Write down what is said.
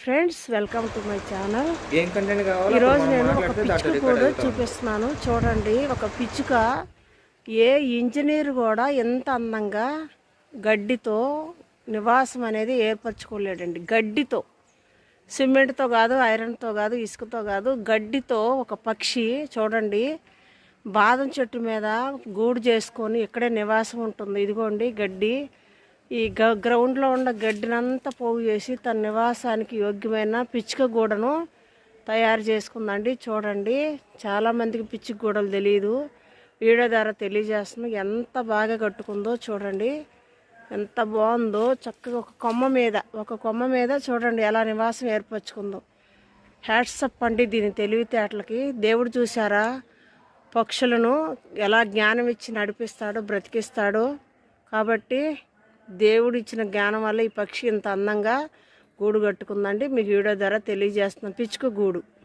Friends welcome to my channel ఈరోజు నేను ఒక పిచ్చుక కూడా. చూపిస్తున్నాను. చూడండి ఒక పిచ్చుక ఏ ఇంజనీర్ కూడా ఎంత అందంగా గడ్డితో నివాసం అనేది ఏర్పరచుకోలేడండి. గడ్డితో సిమెంట్తో కాదు ఐరన్తో కాదు ఇసుకతో కాదు గడ్డితో ఒక పక్షి చూడండి బాదం చెట్టు మీద గూడు చేసుకొని ఇక్కడే నివాసం ఉంటుంది. ఇదిగోండి గడ్డి. ఈ గ గ్రౌండ్లో ఉన్న గడ్డినంతా పోగు చేసి తన నివాసానికి యోగ్యమైన పిచ్చుక గూడను తయారు చేసుకుందండి. చూడండి చాలామందికి పిచ్చుక గూడలు తెలియదు వీడియో ద్వారా తెలియజేస్తున్నాం. ఎంత బాగా కట్టుకుందో చూడండి. ఎంత బాగుందో చక్కగా ఒక కొమ్మ మీద ఒక కొమ్మ మీద చూడండి ఎలా నివాసం ఏర్పరచుకుందో. హ్యాట్సప్ అండి దీని తెలివితేటలకి. దేవుడు చూసారా పక్షులను ఎలా జ్ఞానం ఇచ్చి నడిపిస్తాడో బ్రతికిస్తాడో. కాబట్టి దేవుడు ఇచ్చిన జ్ఞానం వల్ల ఈ పక్షి ఇంత అందంగా గూడు కట్టుకుందండి. మీకు వీడియో ద్వారా తెలియజేస్తున్నాం. పిచ్చుక గూడు.